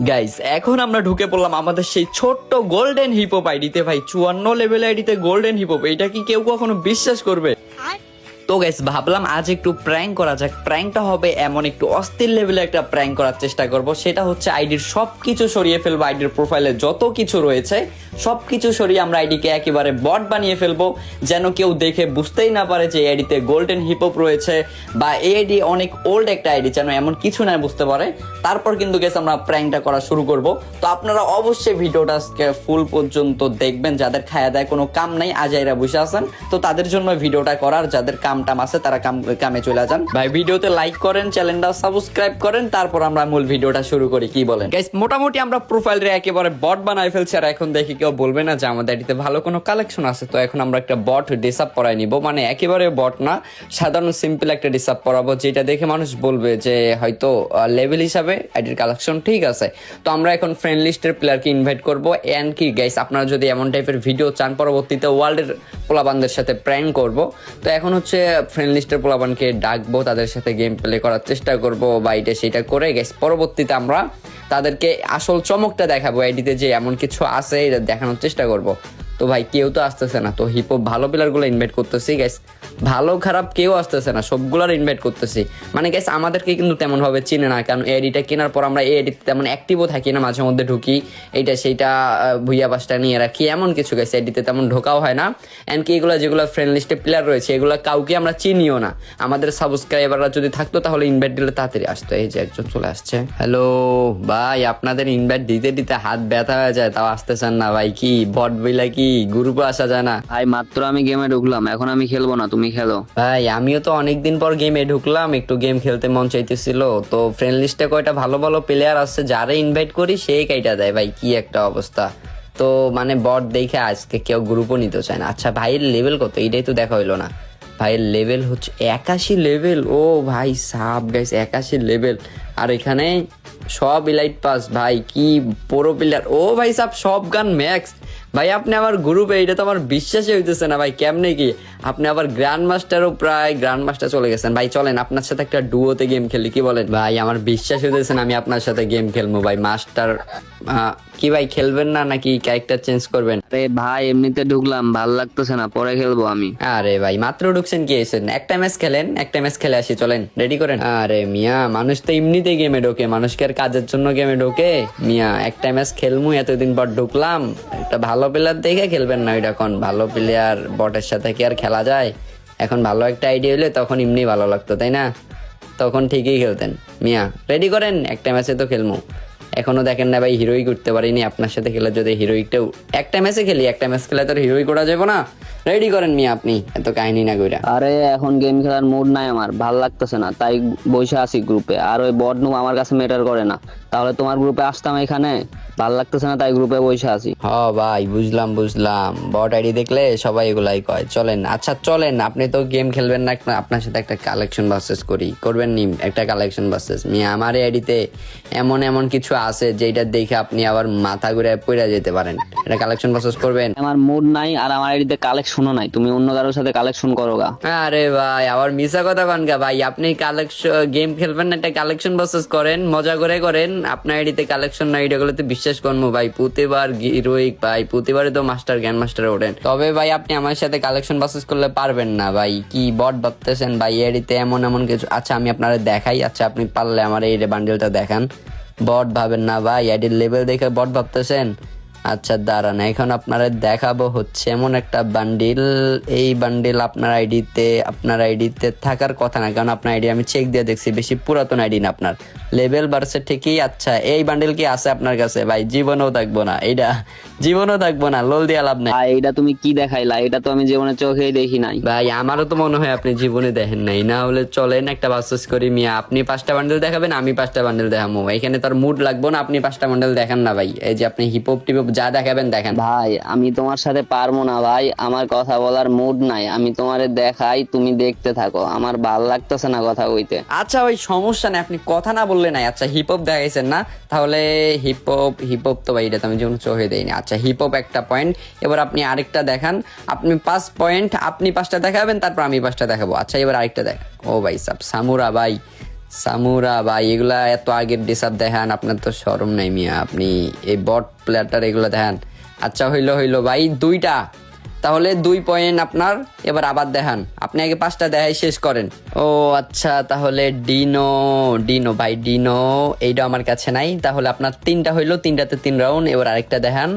Guys এখন আমরা ঢুকে পড়লাম আমাদের সেই ছোট্ট গোল্ডেন হিপোপ আইডিতে ভাই, চুয়ান্ন লেভেল আইডিতে গোল্ডেন হিপোপ এটা কি কেউ কখনো বিশ্বাস করবে? তো গাইস ভাবলাম আজ একটু প্র্যাঙ্ক করা যাক। প্র্যাঙ্কটা হবে এমন একটু অস্থির লেভেলে একটা প্র্যাঙ্ক করার চেষ্টা করব। সেটা হচ্ছে আইডির সব কিছু সরিয়ে ফেলব আইডির প্রোফাইলে যত কিছু রয়েছে সব কিছু সরিয়ে আমরা আইডিকে একেবারে বট বানিয়ে ফেলব। যেন কেউ দেখে বুঝতেই না পারে যে এই আইডিতে গোল্ডেন হিপপ রয়েছে, বা এই আইডি অনেক ওল্ড একটা আইডি যেন এমন কিছু না বুঝতে পারে। তারপর কিন্তু গেছে আমরা প্র্যাঙ্কটা করা শুরু করব। তো আপনারা অবশ্যই ভিডিওটা আজকে ফুল পর্যন্ত দেখবেন। যাদের খায়া দেয় কোনো কাম নাই, আজাইরা বসে আছেন, তো তাদের জন্য ভিডিওটা করার, যাদের কাম টাম আছে, তারা কাম, কামে চলে যান। ভাই, ভিডিওতে লাইক করেন চ্যানেলটা সাবস্ক্রাইব করেন, তারপর আমরা মূল ভিডিওটা শুরু করি, কি বলেন? গাইস মোটামুটি আমরা প্রোফাইল রে একেবারে বট বানাই ফেলছি, আর এখন দেখি কেউ বলবে না যে আমাদের এটিতে ভালো কোনো কালেকশন আছে। তো এখন আমরা একটা বট ডিসাপ পরাই নিব মানে একেবারে বট না, সাধারণ সিম্পল একটা ডিসাপ পরাবো যেটা দেখে মানুষ বলবে যে হয়তো লেভেল হিসাবে আইডির কালেকশন ঠিক আছে। তো আমরা এখন ফ্রেন্ড লিস্টের প্লেয়ারকে ইনভাইট করব এন্ড কি গাইস আপনারা যদি এমন টাইপের ভিডিও চান, পরবর্তীতে ওয়ার্ল্ডের পোলাবানদের সাথে প্র্যাঙ্ক করব। তো এখন হচ্ছে ফ্রেন্ড লিস্টের পোলাপানকে ডাকবো, তাদের সাথে গেম প্লে করার চেষ্টা করব, বা এটা সেটা করে গেস পরবর্তীতে আমরা তাদেরকে আসল চমকটা দেখাবো আইডিতে যে এমন কিছু আছে, এটা দেখানোর চেষ্টা করব। তো ভাই, কেউ তো আসতেছে না। তো হিপো ভালো প্লেয়ারগুলো ইনভাইট করতেছি গ্যাস ভালো, খারাপ কেউ আসতেছে না, সবগুলোর ইনভাইট করতেছি। মানে গ্যাস আমাদেরকে কিন্তু তেমন ভাবে চিনে না, কারণ এডিটা কেনার পর আমরা এডিতে তেমন অ্যাক্টিভও থাকি না, মাঝে মধ্যে ঢুকি, এইটা সেইটা ভুইয়া পাশটা নিয়ে রাখি, এমন কিছু গ্যাস এডিতে তেমন ঢোকাও হয় না। এন্ড কি, এগুলো যেগুলো ফ্রেন্ড লিস্টে প্লেয়ার রয়েছে, এগুলো কাউকে আমরা চিনিও না। আমাদের সাবস্ক্রাইবাররা যদি থাকতো, তাহলে ইনভাইট দিলে তাড়াতাড়ি আসতো। এই যে একজন চলে আসছে। হ্যালো ভাই, আপনাদের ইনভাইট দিতে দিতে হাত ব্যথা হয়ে যায়, তাও আসতেছেন না, ভাই, কি বট বইলা কি গ্রুপে আসা যায় না। ভাই মাত্র আমি গেমে ঢুকলাম এখন আমি খেলব না তুমি খেলো। ভাই আমিও তো অনেকদিন পর গেমে ঢুকলাম একটু গেম খেলতে মন চাইতেছিল। তো ফ্রেন্ড লিস্টে কয়টা ভালো ভালো প্লেয়ার আছে যারা ইনভাইট করি সেই কাইটা দেয়। ভাই কি একটা অবস্থা। তো মানে বট দেখে আজকে কেউ গ্রুপও নিতে চায় না। আচ্ছা ভাইয়ের লেভেল কত? এইটাই তো দেখা হইল না। ভাইয়ের লেভেল হচ্ছে একাশি লেভেল ও ভাই সাপ গাইস একাশি লেভেল আর এখানে সব ইলাইট পাস ভাই কি পুরো প্লেয়ার ও ভাই সাপ সব গান ম্যাক্স ভাই, আপনি আমার গ্রুপে এটা তো আমার বিশ্বাসই হইতেছে না ভাই, কেমনে কি? আপনি আবার গ্র্যান্ড মাস্টারও প্রায় গ্র্যান্ড মাস্টার চলে গেছেন। ভাই, চলেন, আপনার সাথে একটা ডুয়োতে গেম খেলি, কি বলেন? ভাই, আমার বিশ্বাস হইতেছে না আমি আপনার সাথে গেম খেলব ভাই মাস্টার কি ভাই খেলবেন না নাকি ক্যারেক্টার চেঞ্জ করবেন? ভাই এমনিতে ঢুকলাম ভালো লাগতেছে না পরে খেলব আমি। আরে ভাই মাত্র ঢুকছেন কি এসেন একটা ম্যাচ খেলেন একটা ম্যাচ খেলে আসি চলেন রেডি করেন? আরে মিয়া মানুষ তো এমনিতে গেমে ঢোকে মানুষকে আর কাজের জন্য গেমে ঢোকে। মিয়া একটা ম্যাচ খেলমু এতদিন পর ঢুকলাম। একটা ভালো প্লেয়ার দেখে খেলবেন না ওইটা এখন ভালো প্লেয়ার বটের সাথে কি আর খেলা যায়? এখন ভালো একটা আইডিয়া হলে তখন এমনি ভালো লাগতো তাই না? তখন ঠিকই খেলতেন। মিয়া রেডি করেন? একটা ম্যাচে তো খেলমু। এখনও দেখেন না ভাই হিরোই করতে পারিনি আপনার সাথে খেলে যদি হিরোইকটাও একটা ম্যাচে খেলি একটা ম্যাচ খেলে তো হিরোই করা যাবে না। রেডি করেন মিয়া আপনি এত কাহিনী না কইরা। আরে এখন গেম খেলার মুড নাই আমার ভালো লাগতেছে না তাই বসে আছি গ্রুপে আর ওই বড নু আমার কাছে ম্যাটার করে না তাহলে তোমার গ্রুপে আসতাম এখানে? ভালো লাগতেছে না তাই গ্রুপে বসে আছি। হ ভাই বুঝলাম বুঝলাম। বট আইডি দেখলে সবাই এগুলাই কয়। চলেন আচ্ছা চলেন আপনি তো গেম খেলবেন না আপনার সাথে একটা কালেকশন বাসেস করি। করবেন নি একটা কালেকশন বাসেস মিয়া আমার আইডিতে এমন এমন কিছু আছে যেটা দেখে আপনি আবার মাথা ঘুরে পড়ে যেতে পারেন। এটা কালেকশন বাসেস করবেন? আমার মুড নাই আর আমার আইডিতে কালেকশনও নাই। তুমি অন্য কারোর সাথে কালেকশন করো গা। আরে ভাই আবার মিশা কথা কনকা ভাই আপনি কালেকশন গেম খেলবেন না একটা কালেকশন বাসেস করেন মজা করে করেন। আপনার আইডিতে কালেকশন না আইডিয়াগুলোতে বিশ্বাস করব ভাই প্রতিবার হিরোইক ভাই প্রতিবারে তো মাস্টার গ্র্যান্ড মাস্টার ওঠেন। তবে ভাই আপনি আমার সাথে কালেকশন বাসেস করলে পারবেন না ভাই কি বট ভাবতেছেন ভাই আইডিতে এমন এমন কিছু আচ্ছা আমি আপনারা দেখাই আচ্ছা আপনি পারলে আমার এই বান্ডেলটা দেখান। বট ভাবেন না ভাই আইডির লেভেল দেখে বট ভাবতেছেন? আচ্ছা দাঁড়ান এখন আপনারা দেখাবো হচ্ছে এমন একটা বান্ডিল এই বান্ডিল আপনার আইডিতে আপনার আইডিতে থাকার কথা না কারণ আপনার আইডি আমি চেক দিয়ে দেখছি বেশি পুরাতন আইডি না আপনার। লেভেল বাড়ছে ঠিকই আচ্ছা এই বান্ডিল কি আছে আপনার কাছে? ভাই জীবনেও থাকব না এইটা জীবনেও থাকব না লোল দিয়া লাভ নাই। এইটা তুমি কি দেখাইলা? এটা তো আমি জীবনে চোখেই দেখি নাই। ভাই আমারও তো মনে হয় আপনি জীবনে দেখেন নাই না হলে চলেন একটা বাসেস করি মিয়া আপনি পাঁচটা বান্ডেল দেখাবেন আমি পাঁচটা বান্ডেল দেখাবো এখানে তার মুড লাগবো না আপনি পাঁচটা বান্ডেল দেখান না ভাই। এই যে আপনি হিপহপ টিপপ যা দেখাবেন দেখেন। ভাই আমি তোমার সাথে পারব না ভাই আমার কথা বলার মুড নাই আমি তোমারে দেখাই তুমি দেখতে থাকো আমার ভালো লাগতেছে না কথা কইতে। আচ্ছা ওই সমস্যা নেই আপনি কথা না বললে নাই। আচ্ছা হিপ হপ দেখাইছেন না তাহলে হিপ হপ হিপ হপ তো ভাই এটা তো আমি যেমন চোখে দেইনি। আচ্ছা হিপ হপ একটা পয়েন্ট এবার আপনি আরেকটা দেখান। আপনি পাঁচ পয়েন্ট আপনি পাঁচটা দেখাবেন তারপর আমি পাঁচটা দেখাবো। আচ্ছা এবার আরেকটা দেখ। ও ভাই সাব সামুরা ভাই সামুরা ভাই, এগুলা এত আগের ডিসাব দেখান, আপনার তো শরম নাই মিয়া। আপনি এই বট প্লেয়ারটার এগুলো দেখান। আচ্ছা হইল হইল ভাই, দুইটা। তাহলে দুই পয়েন্ট আপনার, এবার আবার দেখান। আপনি আগে পাঁচটা দেখাই শেষ করেন। ও আচ্ছা তাহলে ডিনো ডিনো ভাই ডিনো এইটা আমার কাছে নাই। তাহলে আপনার তিনটা হইল, তিনটাতে তিন রাউন্ড এবার আরেকটা দেখান।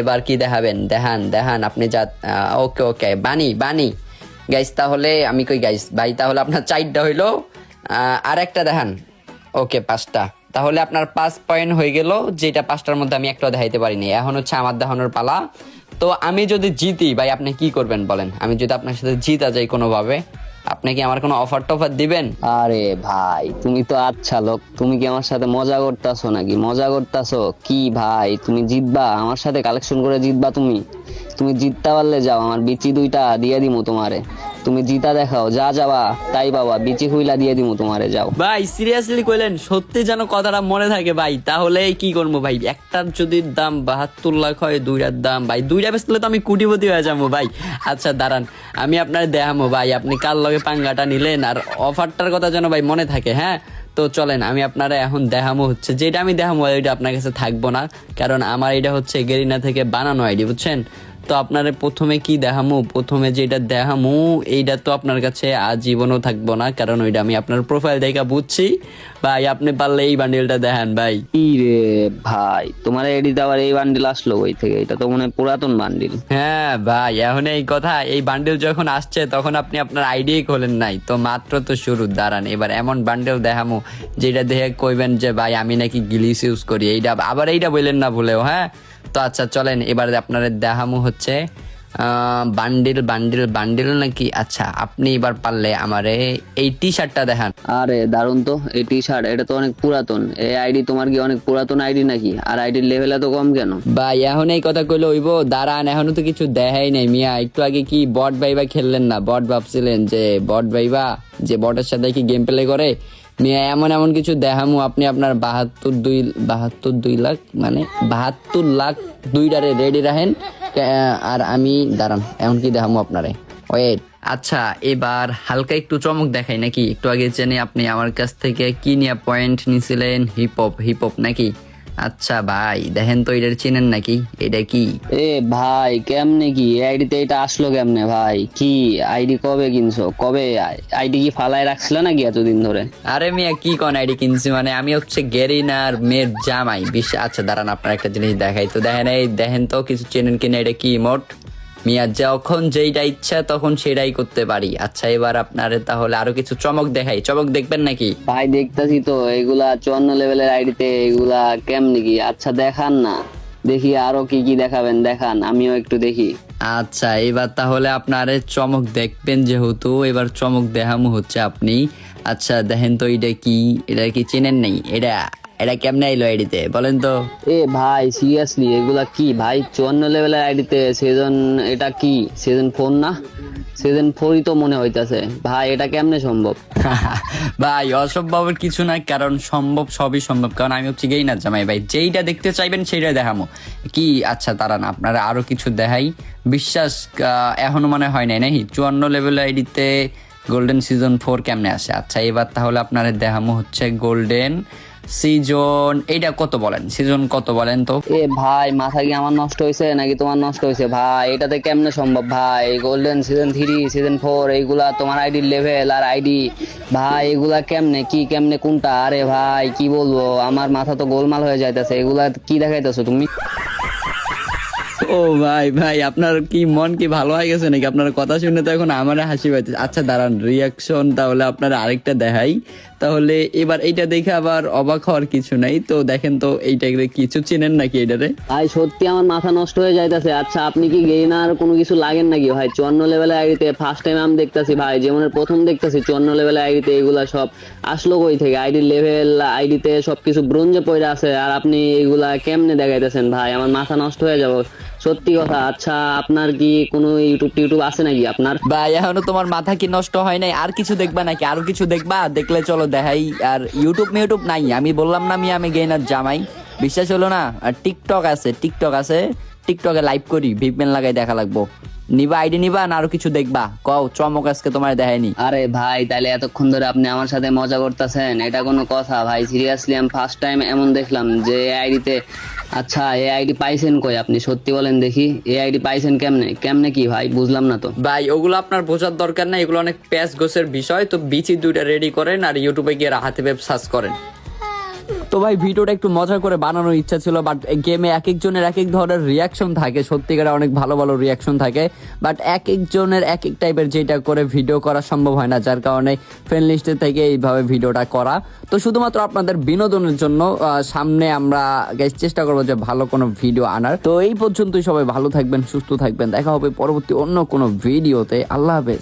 এবার কি দেখাবেন? দেখান দেখান, আপনি যা ওকে ওকে বানি বানি গাইস তাহলে, আমি কই গাইস ভাই, তাহলে আপনার চারটা হইল আর একটা দেখান। ওকে, পাঁচটা। তাহলে আপনার পাঁচ পয়েন্ট হয়ে গেল, যেটা পাঁচটার মধ্যে আমি একটা দেখাইতে পারিনি। এখন হচ্ছে আমার দেখানোর পালা। তো আমি যদি জিতি, ভাই, আপনি কি করবেন বলেন? আমি যদি আপনার সাথে জিতা যাই কোনোভাবে, আপনি কি আমার কোনো অফার টফার দিবেন? আরে ভাই, তুমি তো আচ্ছা লোক। তুমি কি আমার সাথে মজা করতাছো নাকি? মজা করতাছো? কি ভাই, তুমি জিতবা? আমার সাথে কালেকশন করে জিতবা তুমি? তুমি জিততে পারলে যাও, আমার বিচি দুইটা দিয়ে দিমু তোমারে। তুমি জিতা দেখাও, যা যাবা, তাই বাবা বিচি হুইলা দিয়ে দিমু তোমারে, যাও। ভাই সিরিয়াসলি কইলেন, সত্যি যেন কথাটা মনে থাকে ভাই, তাহলে কি করব ভাই? একটার যদি দাম বাহাত্তর লাখ হয়, দুইটার দাম, ভাই, দুইটা বেচলে তো আমি কুটিপতি হয়ে যাব ভাই। আচ্ছা দাঁড়ান, আমি আপনার দেখামো ভাই, আপনি কার লগে পাঙ্গাটা নিলেন আর অফারটার কথা যেন ভাই মনে থাকে হ্যাঁ? তো চলেন, আমি আপনারা এখন দেখামো হচ্ছে, যেটা আমি দেখামো এটা আপনার কাছে থাকব না, কারণ আমার এটা হচ্ছে গেরিনা থেকে বানানো আইডি, বুঝছেন? তো আপনারে প্রথমে কি দেখামু? প্রথমে যেটা দেখামু এইটা তো আপনার কাছে আজীবনও থাকব না কারণ ওইটা আমি আপনার প্রোফাইল দেখা বুঝছি। ভাই আপনি পারলে এই বান্ডেলটা দেখান ভাই। রে ভাই তোমার আবার এই বান্ডিল আসলো ওই থেকে? এটা তো মনে পুরাতন বান্ডিল হ্যাঁ ভাই এখন এই কথা এই বান্ডেল যখন আসছে তখন আপনি আপনার আইডিয়াই খোলেন নাই। তো মাত্র তো শুরু দাঁড়ান এবার এমন বান্ডেল দেখামু যেটা দেখে কইবেন যে ভাই আমি নাকি গিলিস ইউজ করি। এইটা আবার এইটা বললেন না ভুলেও হ্যাঁ? তো আচ্ছা চলেন এবার আপনার দেখামু হচ্ছে বান্ডিল বান্ডিল বান্ডিল নাকি? আচ্ছা আপনি এবার পারলে আমারে এই টি শার্টটা দেখান। আরে দারুণ তো এই টি শার্ট এটা তো অনেক পুরাতন। এই আইডি তোমার কি অনেক পুরাতন আইডি নাকি? আর আইডির লেভেল এত কম কেন? ভাই এখন এই কথা কইলে হইব দাঁড়ান এখনও তো কিছু দেখাই নাই মিয়া। একটু আগে কি বট ভাইবা খেললেন না? বট ভাবছিলেন যে বট ভাইবা যে বটের সাথে কি গেম প্লে করে? মিয়া, এমন এমন কিছু দেখামু, আপনি আপনার বাহাত্তর দুই বাহাত্তর দুই লাখ মানে বাহাত্তর লাখ দুইটারে রেডি রাখেন। আর আমি, দাঁড়ান, এমন কি দেখামু আপনারে। ওয়েট আচ্ছা এবার হালকা একটু চমক দেখাই নাকি? একটু আগে জেনে আপনি আমার কাছ থেকে কি নিয়ে পয়েন্ট নিয়েছিলেন হিপ হপ হিপ হপ নাকি? আচ্ছা ভাই দেখেন তো এটা চেনেন নাকি? এটা কি? এ ভাই কেমনে কি? আইডিতে এটা আসলো কেমনে ভাই? কি আইডি কবে কিনছো? কবে আইডি কি ফালায় রাখছিল নাকি এতদিন ধরে? আরে মিয়া কি কোন আইডি কিনছি? মানে আমি হচ্ছে গেরিনার মেয়ের জামাই। বিশ আচ্ছা দাঁড়ান আপনার একটা জিনিস দেখাই তো। দেখেন এই দেখেন তো কিছু চেনেন কিনা এটা কি মোট? মিয়া যখন যেইটা ইচ্ছা তখন সেটাই করতে পারি। আচ্ছা এবার আপনার তাহলে আরও কিছু চমক দেখাই। চমক দেখবেন নাকি? ভাই দেখতাছি তো এগুলা চুয়ান্ন লেভেলের আইডিতে এগুলা কেমনে কি? আচ্ছা দেখান না। দেখি আরও কি কি দেখাবেন দেখান আমিও একটু দেখি। আচ্ছা এবার তাহলে আপনার চমক দেখবেন যেহেতু এবার চমক দেখামু হচ্ছে আপনি। আচ্ছা দেখেন তো এটা কি এটা কি চেনেন নেই? এটা এটা কেমনে আইলো আইডিতে? বলেন তো। এ ভাই সিরিয়াসলি এগুলা কি? ভাই চুয়ান্ন লেভেলের আইডিতে সেজন এটা কি? সেজন ফোন না? সেজন ফোরই তো মনে হইতাছে। ভাই এটা কেমনে সম্ভব? ভাই অসম্ভবের কিছু না কারণ সম্ভব সবই সম্ভব। কারণ আমি হচ্ছে গেই না জামাই ভাই। যেইটা দেখতে চাইবেন সেইটা দেখামো। কি? আচ্ছা তারান আপনারা আরও কিছু দেখাই। বিশ্বাস এখনও মানে হয় নাই নাকি? চুয়ান্ন লেভেল আইডিতে গোল্ডেন সিজন ফোর কেমনে আসে? আচ্ছা এবার তাহলে আপনারা দেখামো হচ্ছে গোল্ডেন সিজন এটা কত বলেন? সিজন কত বলেন তো? এ ভাই মাথা কি আমার নষ্ট হয়েছে নাকি তোমার নষ্ট হয়েছে ভাই এটাতে কেমনে সম্ভব? ভাই golden season three season four এইগুলা তোমার আইডি লেভেল আর আইডি ভাই এগুলা কেমনে কি কেমনে কোনটা? আরে ভাই কি বলব? আমার মাথা তো গোলমাল হয়ে যাইতেছে। এগুলা কি দেখাইতেছো তুমি? ও ভাই ভাই আপনার কি মন কি ভালো হয়ে গেছে নাকি? আপনার কথা শুনে তো এখন আমার হাসি পাইতে আচ্ছা দাঁড়ান রিয়াকশন তাহলে আপনার আরেকটা দেখাই। তাহলে এবার এইটা দেখে আবার অবাক হওয়ার কিছু নাই। তো দেখেন তো এইটা কিছু চেনেন নাকি এটারে ভাই সত্যি আমার মাথা নষ্ট হয়ে যাইতেছে। আচ্ছা আপনি কি গেইনার কোনো কিছু লাগেন নাকি? ভাই চুয়ান্ন লেভেলের আইডিতে ফার্স্ট টাইম আমি দেখতাছি ভাই যেমন প্রথম দেখতাছি চুয়ান্ন লেভেলের আইডিতে এগুলা সব আসলো কই থেকে? আইডির লেভেল আইডিতে সবকিছু ব্রোঞ্জে পড়ে আছে আর আপনি এগুলা কেমনে দেখাইতেছেন ভাই? আমার মাথা নষ্ট হয়ে যাব। সত্যি কথা আচ্ছা আপনার কি কোনো ইউটিউব টিউটিউব আছে নাকি আপনার? ভাই এখনও তোমার মাথা কি নষ্ট হয় নাই? আর কিছু দেখবা নাকি? আরও কিছু দেখবা? দেখলে চলো দেখাই, আর ইউটিউব মিউটিউব নাই। আমি বললাম না আমি আমি গেইনার জামাই। বিশ্বাস হলো না? আর টিকটক আছে টিকটক আছে। টিকটকে লাইভ করি ভিপমেন লাগাই দেখা লাগবো। নিবা আইডি নিবা, না আরও কিছু দেখবা। কও, চমক আজকে তোমার দেখায়নি আরে ভাই তাহলে এতক্ষণ ধরে আপনি আমার সাথে মজা করতেছেন। এটা কোনো কথা, ভাই। সিরিয়াসলি আমি ফার্স্ট টাইম এমন দেখলাম যে আইডিতে আচ্ছা এ আইডি পাইছেন কই আপনি? সত্যি বলেন দেখি। এ আইডি পাইছেন কেমনে? কেমনে কি ভাই? বুঝলাম না তো। ভাই, ওগুলো আপনার বোঝার দরকার নাই। এগুলো অনেক প্যাচ গোসের বিষয়। তো বিচি দুইটা রেডি করেন আর ইউটিউবে গিয়ে হাতে ওয়েব সার্চ করেন। তো ভাই, ভিডিওটা একটু মজা করে বানানোর ইচ্ছা ছিল বাট গেমে এক একজনের এক এক ধরনের রিয়াকশন থাকে। সত্যিকারে অনেক ভালো ভালো রিয়াকশন থাকে। বাট এক একজনের এক এক টাইপের যেটা করে ভিডিও করা সম্ভব হয় না, যার কারণে ফ্রেন্ড লিস্টে থেকে এইভাবে ভিডিওটা করা। তো শুধুমাত্র আপনাদের বিনোদনের জন্য সামনে আমরা চেষ্টা করব যে ভালো কোনো ভিডিও আনার। তো এই পর্যন্তই সবাই ভালো থাকবেন, সুস্থ থাকবেন। দেখা হবে পরবর্তী অন্য কোনো ভিডিওতে আল্লাহ হাফেজ।